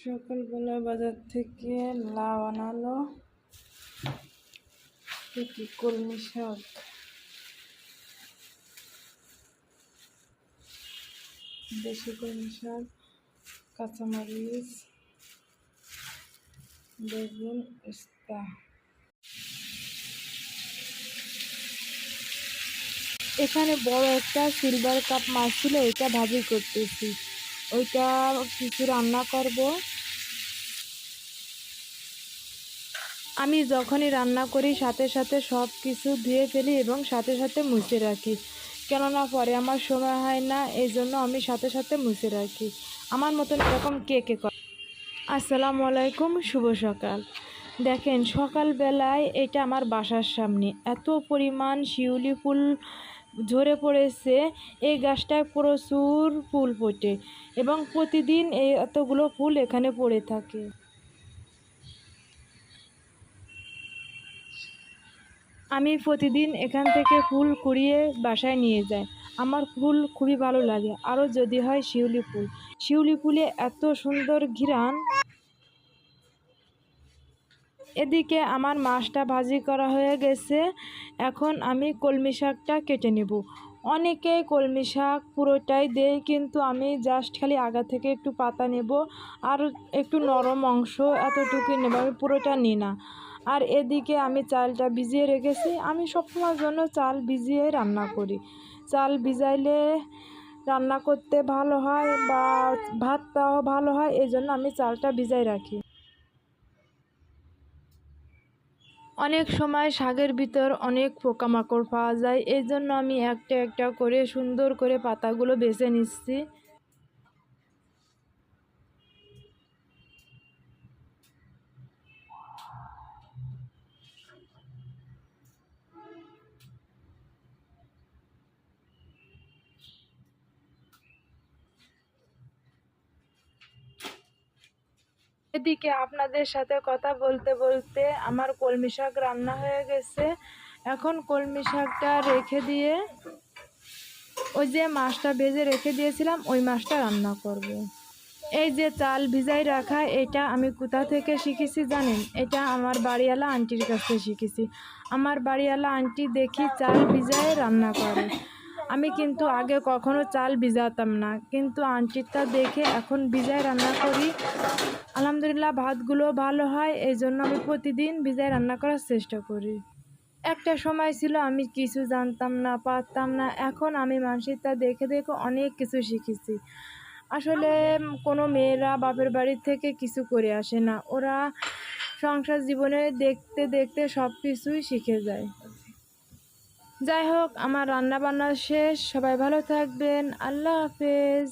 সকালবেলা বাজার থেকে লাউ আনালো। কি কলমি শাক? দেশি কলমি শাক, কাঁচামরিচ, বেগুন ইস্তা এখানে বড় একটা সিলভার কাপ মাছ ছিল ওইটা ভাজি করতেছি। ওইটা কিছু রান্না করব? আমি যখনই রান্না করি, সাথে সাথে সব কিছু ধুয়ে ফেলি এবং সাথে সাথে মুছে রাখি। কেননা পরে আমার সময় হয় না এই জন্য আমি সাথে সাথে মুছে রাখি। আমার মতন এরকম কে কে আসসালামু আলাইকুম, শুভ সকাল। দেখেন, সকালবেলায় এটা আমার বাসার সামনে। এত পরিমাণ শিউলি ফুল ঝরে পড়েছে, এই গাছটায় প্রচুর ফুল ফোটে এবং প্রতিদিন এই এতগুলো ফুল এখানে পড়ে থাকে। আমি প্রতিদিন এখান থেকে ফুল কুড়িয়ে বাসায় নিয়ে যাই। আমার ফুল খুবই ভালো লাগে। আরও যদি হয় শিউলি ফুল। শিউলি ফুলে এত সুন্দর ঘিরান। এদিকে আমার মাছটা ভাজি করা হয়ে গেছে। এখন আমি কলমি শাকটা কেটে নেব। অনেকে কলমি শাক পুরোটাই দেয়, কিন্তু আমি জাস্ট খালি আগা থেকে একটু পাতা নেব আর একটু নরম অংশ এতটুকুই নেব, আমি পুরোটা নিই না। আর এদিকে আমি চালটা ভিজিয়ে রেখেছি। আমি সবসময়ের জন্য চাল ভিজিয়ে রান্না করি। চাল ভিজাইলে রান্না করতে ভালো হয় বা ভাতটাও ভালো হয় এই জন্য আমি চালটা ভিজাই রাখি। অনেক সময় শাগের ভিতর অনেক পোকামাকড় পাওয়া যায়। এই জন্য আমি একটা একটা করে সুন্দর করে পাতাগুলো বেছে নিচ্ছি। এদিকে আপনাদের সাথে কথা বলতে বলতে আমার কলমি শাক রান্না হয়ে গেছে। এখন কলমি শাকটা রেখে দিয়ে ওই যে মাছটা ভেজে রেখে দিয়েছিলাম, ওই মাছটা রান্না করব। এই যে চাল ভিজাই রাখা, এটা আমি কোথা থেকে শিখেছি জানেন? এটা আমার বাড়িওয়ালা আন্টির কাছে শিখেছি। আমার বাড়িওয়ালা আন্টি দেখি চাল ভিজায় রান্না করে। আমি কিন্তু আগে কখনো চাল ভিজাতাম না, কিন্তু আন্টিরটা দেখে এখন ভিজায় রান্না করি। আলহামদুলিল্লাহ ভাতগুলো ভালো হয় এই জন্য আমি প্রতিদিন ভিজায় রান্না করার চেষ্টা করি। একটা সময় ছিল আমি কিছু জানতাম না, পারতাম না, এখন আমি মানুষেরটা দেখে দেখে অনেক কিছু শিখেছি। আসলে কোনো মেয়েরা বাপের বাড়ির থেকে কিছু করে আসে না, ওরা সংসার জীবনে দেখতে দেখতে সব কিছুই শিখে যায়। যাই হোক, আমার রান্না বান্না শেষ, সবাই ভালো থাকবেন, আল্লাহ হাফেজ।